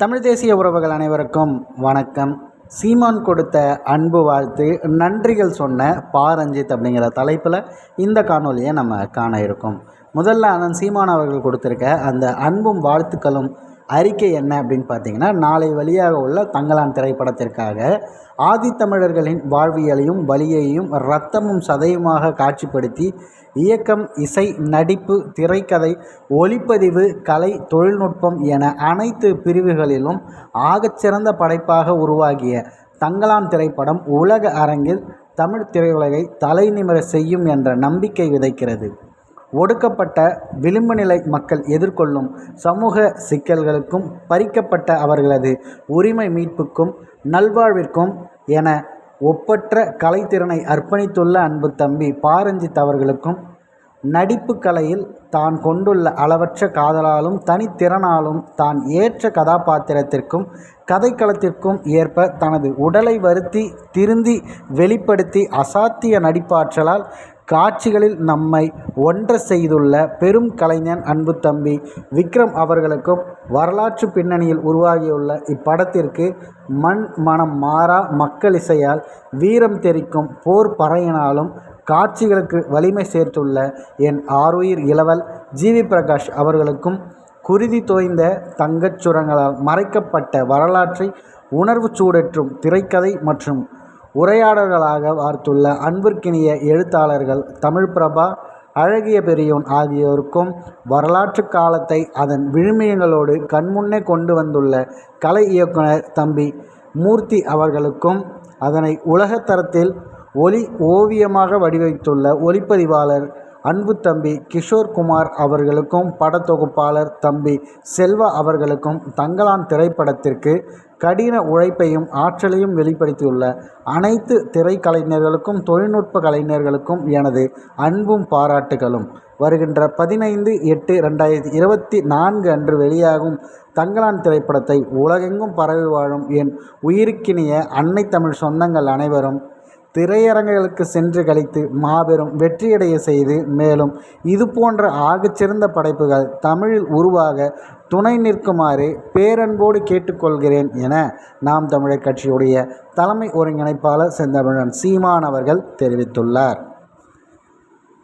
தமிழ் தேசிய உறவுகள் அனைவருக்கும் வணக்கம். சீமான் கொடுத்த அன்பு வாழ்த்து நன்றிகள் சொன்ன பாரஞ்சித் அப்படிங்கிற தலைப்பில் இந்த காணொலியை நம்ம காண இருக்கோம். முதல்ல அண்ணன் சீமான் அவர்கள் கொடுத்துருக்க அந்த அன்பும் வாழ்த்துக்களும் அறிக்கை என்ன அப்படின்னு பார்த்தீங்கன்னா நாளை வழியாக உள்ள தங்கலான் திரைப்படத்திற்காக ஆதித்தமிழர்களின் வாழ்வியலையும் வழியையும் இரத்தமும் சதையுமாக காட்சிப்படுத்தி இயக்கம் இசை நடிப்பு திரைக்கதை ஒளிப்பதிவு கலை தொழில்நுட்பம் என அனைத்து பிரிவுகளிலும் ஆகச்சிறந்த படைப்பாக உருவாகிய தங்கலான் திரைப்படம் உலக அரங்கில் தமிழ் திரையுலகை தலைநிமிர செய்யும் என்ற நம்பிக்கை விதைக்கிறது. ஒடுக்கப்பட்ட விளிம்பு நிலை மக்கள் எதிர்கொள்ளும் சமூக சிக்கல்களுக்கும் பறிக்கப்பட்ட அவர்களது உரிமை மீட்புக்கும் நல்வாழ்விற்கும் என ஒப்பற்ற கலைத்திறனை அர்ப்பணித்துள்ள அன்பு தம்பி பாரஞ்சித் அவர்களுக்கும் நடிப்பு கலையில் தான் கொண்டுள்ள அளவற்ற காதலாலும் தனித்திறனாலும் தான் ஏற்ற கதாபாத்திரத்திற்கும் கதைக்களத்திற்கும் ஏற்ப தனது உடலை வருத்தி திருந்தி வெளிப்படுத்தி அசாத்திய நடிப்பாற்றலால் காட்சிகளில் நம்மை ஒன்ற செய்துள்ள பெரும் கலைஞன் அன்பு தம்பி விக்ரம் அவர்களுக்கும் வரலாற்று பின்னணியில் உருவாகியுள்ள இப்படத்திற்கு மண் மனம் மாறா மக்கள் இசையால் வீரம் தெரிக்கும் போர் பறையினாலும் காட்சிகளுக்கு வலிமை சேர்த்துள்ள என் ஆருயிர் இளவல் ஜிவி பிரகாஷ் அவர்களுக்கும் குருதி தோய்ந்த தங்கச் சுரங்களால் மறைக்கப்பட்ட வரலாற்றை உணர்வு சூடற்றும் திரைக்கதை மற்றும் உரையாடல்களாக வார்த்துள்ள அன்பிற்கினிய எழுத்தாளர்கள் தமிழ் பிரபா அழகிய பெரியோன் ஆகியோருக்கும் வரலாற்று காலத்தை அதன் விழுமியங்களோடு கண்முன்னே கொண்டு வந்துள்ள கலை இயக்குனர் தம்பி மூர்த்தி அவர்களுக்கும் அதனை உலகத்தரத்தில் ஒளி ஓவியமாக வடிவமைத்துள்ள ஒளிப்பதிவாளர் அன்பு தம்பி கிஷோர் குமார் அவர்களுக்கும் படத்தொகுப்பாளர் தம்பி செல்வா அவர்களுக்கும் தங்கலான் திரைப்படத்திற்கு கடின உழைப்பையும் ஆற்றலையும் வெளிப்படுத்தியுள்ள அனைத்து திரைக்கலைஞர்களுக்கும் தொழில்நுட்ப கலைஞர்களுக்கும் எனது அன்பும் பாராட்டுகளும். வருகின்ற பதினைந்து எட்டு ரெண்டாயிரத்தி இருபத்தி நான்கு அன்று வெளியாகும் தங்கலான் திரைப்படத்தை உலகெங்கும் பரவி வாழும் என் உயிருக்கினிய அன்னை தமிழ் சொந்தங்கள் அனைவரும் திரையரங்குகளுக்கு சென்று கழித்து மாபெரும் வெற்றியடைய செய்து மேலும் இது போன்ற ஆகச்சிறந்த படைப்புகள் தமிழில் உருவாக துணை நிற்குமாறு பேரன்போடு கேட்டுக்கொள்கிறேன் என நாம் தமிழர் கட்சியுடைய தலைமை ஒருங்கிணைப்பாளர் செந்தமிழன் சீமான் அவர்கள் தெரிவித்துள்ளார்.